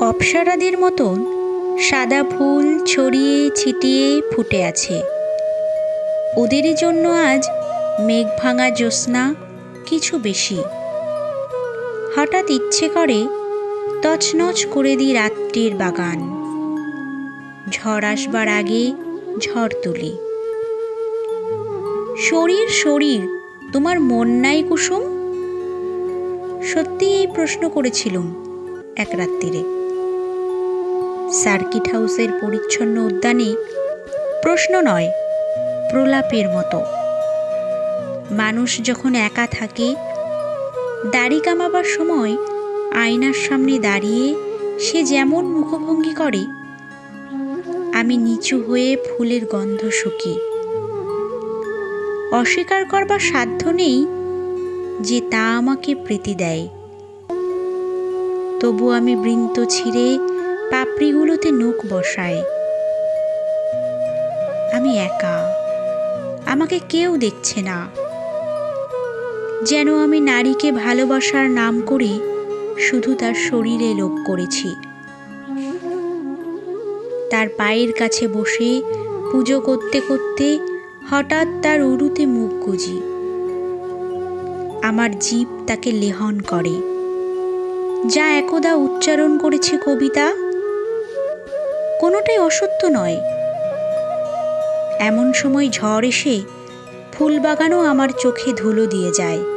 অপ্সরাদের মতন সাদা ফুল ছড়িয়ে ছিটিয়ে ফুটে আছে। ওদেরই জন্য আজ মেঘ ভাঙা জ্যোৎস্না কিছু বেশি। হঠাৎ ইচ্ছে করে তছনছ করে দিই রাত্রির বাগান। ঝড় আসবার আগে ঝড় তুলি। শরীর শরীর, তোমার মন নাই কুসুম? সত্যি এই প্রশ্ন করেছিলুম এক রাত্রিরে সার্কিট হাউসের পরিচ্ছন্ন উদ্যানে প্রশ্ন নয়, প্রলাপের মতো। মানুষ যখন একা থাকে, দাড়ি কামাবার সময় আয়নার সামনে দাঁড়িয়ে সে যেমন মুখভঙ্গি করে, আমি নিচু হয়ে ফুলের গন্ধ শুকি। অস্বীকার করবার সাধ্য নেই যে তা আমাকে প্রীতি দেয়। তবু আমি বৃন্ত ছিঁড়ে পাপড়িগুলোতে নখ বসায়। আমি একা। আমাকে কেউ দেখছে না। যেন আমি নারীকে ভালোবাসার নাম করে শুধু তার শরীরে লোভ করেছি। তার পায়ের কাছে বসে পুজো করতে করতে হঠাৎ তার উরুতে মুখ গুজি। আমার জীব তাকে লেহন করে। যা একদা উচ্চারণ করেছে কবিতা। কোনোটাই অসত্য নয়। এমন সময় ঝড় এসে ফুলবাগানও আমার চোখে ধুলো দিয়ে যায়।